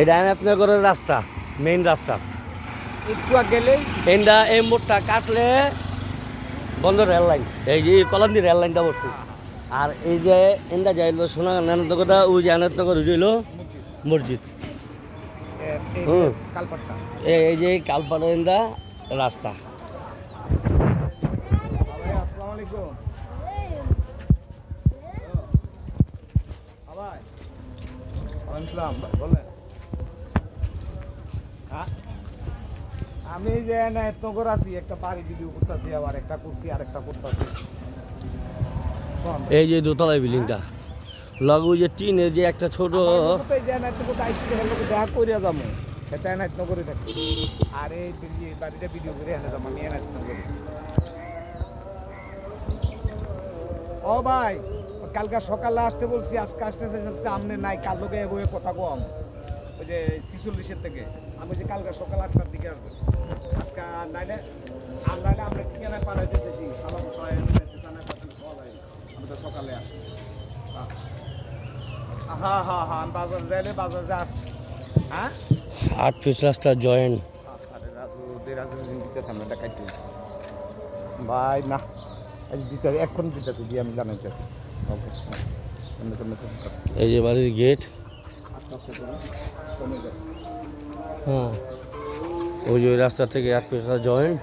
এটা আপনার রাস্তা মেইন রাস্তা একটু গেলেই এন্ডা এই মোড়টা কাটলে বন্ধ রেল লাইন এই যে কলান্দি রেল লাইনটা বসছে আর এই যে এন্ডা যাইল সোনা নানন্দকতা ওই যে আনন্দনগর হইল মসজিদ হুম। এই যে কালপাড়া এন্ডা রাস্তা বলেন হ্যাঁ? আমি যে নগর আছি একটা বাড়ি ভিডিও করতেছি আবার একটা করছি আর একটা করতেছি এই যে দোতলা বিল্ডিংটা। লগ যে টিনের যে একটা ছোট দেখা করিয়া যাব এটা এনায়ত নগরে থাকি আর এই বাড়িটা ভিডিও করে এনে যাব আমি নগরে ও ভাই কালকে সকালে আসতে বলছি আজকে আসতেছে আজকে আমনে নাই কাল লোকে বইয়ে কথা কম। ওই যে ছিচল্লিশের থেকে। আমি যে কালকে সকাল আটটার দিকে আসব। আজকে আর নাইলে আমরা ঠিকানায় পাঠাই দিতেছি সালা মশাই আমি তো সকালে আসি। হ্যাঁ হ্যাঁ হ্যাঁ বাজার যাইলে বাজার যা। হ্যাঁ? আট পিস রাস্তা কাটতে ভাই না দিতে এখন দিতেছি দিয়ে আমি জানাইতেছি। ওকে। এই যে বাড়ির গেট হ্যাঁ। ওই যে রাস্তা থেকে এক পিস জয়েন্ট।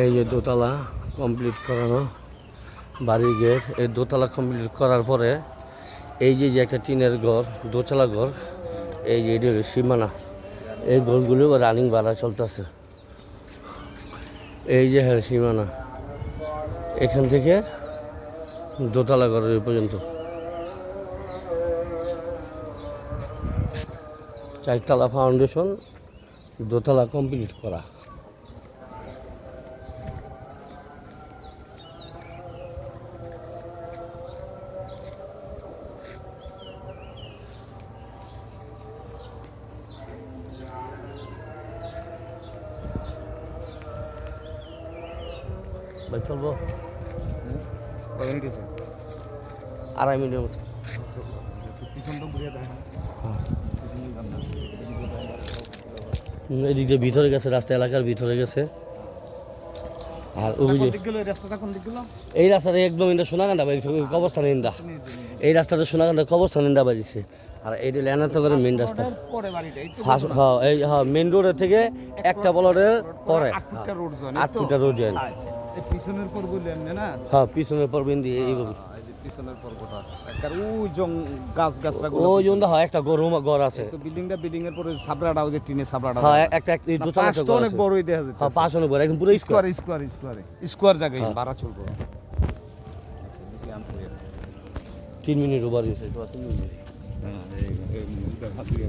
এই যে দোতলা কমপ্লিট করানো বাড়ির গেট এই দোতলা কমপ্লিট করার পরে এই যে যে একটা টিনের ঘর, দোতলা ঘর, এই যে এটা সীমানা, এই ঘরগুলো রানিং ভাড়া চলতেছে এই যে হ্যাঁ সীমানা, এখান থেকে দোতলা ঘর পর্যন্ত চারতলা ফাউন্ডেশন দোতলা কমপ্লিট করা। চলবো? আড়াই মিনিটের মতো। এদিক দিয়ে ভিতরে গেছে রাস্তা এলাকার ভিতরে গেছে। আর ওই যে এই রাস্তাটা একদম ইন্দা সোনাকান্দা বাড়িছে কবরস্থান ইন্দা। এই রাস্তাটা সোনাকান্দা কবরস্থান ইন্দা বাড়িছে। আর এইটা লেনাতগরের মেন রাস্তা। পরে বাড়িটা ফার্স্ট হ্যাঁ এই হ্যাঁ মেন রোডের থেকে একটা বলরের পরে। আট ফুটটা রোড জয়েন আট ফুটা রোড জয়েন এই পিছনের পর বললেন না? হ্যাঁ পিছনের পর বিন্দি এইভাবে। এই যে পিছনের পর্বটা একটা ওই জং গাছ গাছরা ওই জন্য হয় একটা গরু ঘর আছে তো বিল্ডিংটা বিল্ডিং এর পরে সাবরাটা ওই যে টিনের সাবরাটা হ্যাঁ একটা একটা একটা পাঁচটা অনেক বড়ই দেখা যাচ্ছে হ্যাঁ পাঁচ অনেক বড় একদম পুরো স্কোয়ার স্কোয়ার স্কোয়ার স্কোয়ার জায়গায় বাড়া চলবো তিন মিনিট ওভার হয়েছে তিন মিনিট হ্যাঁ এই খাজুরিয়া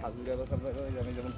খাজুরিয়া আমি যেমন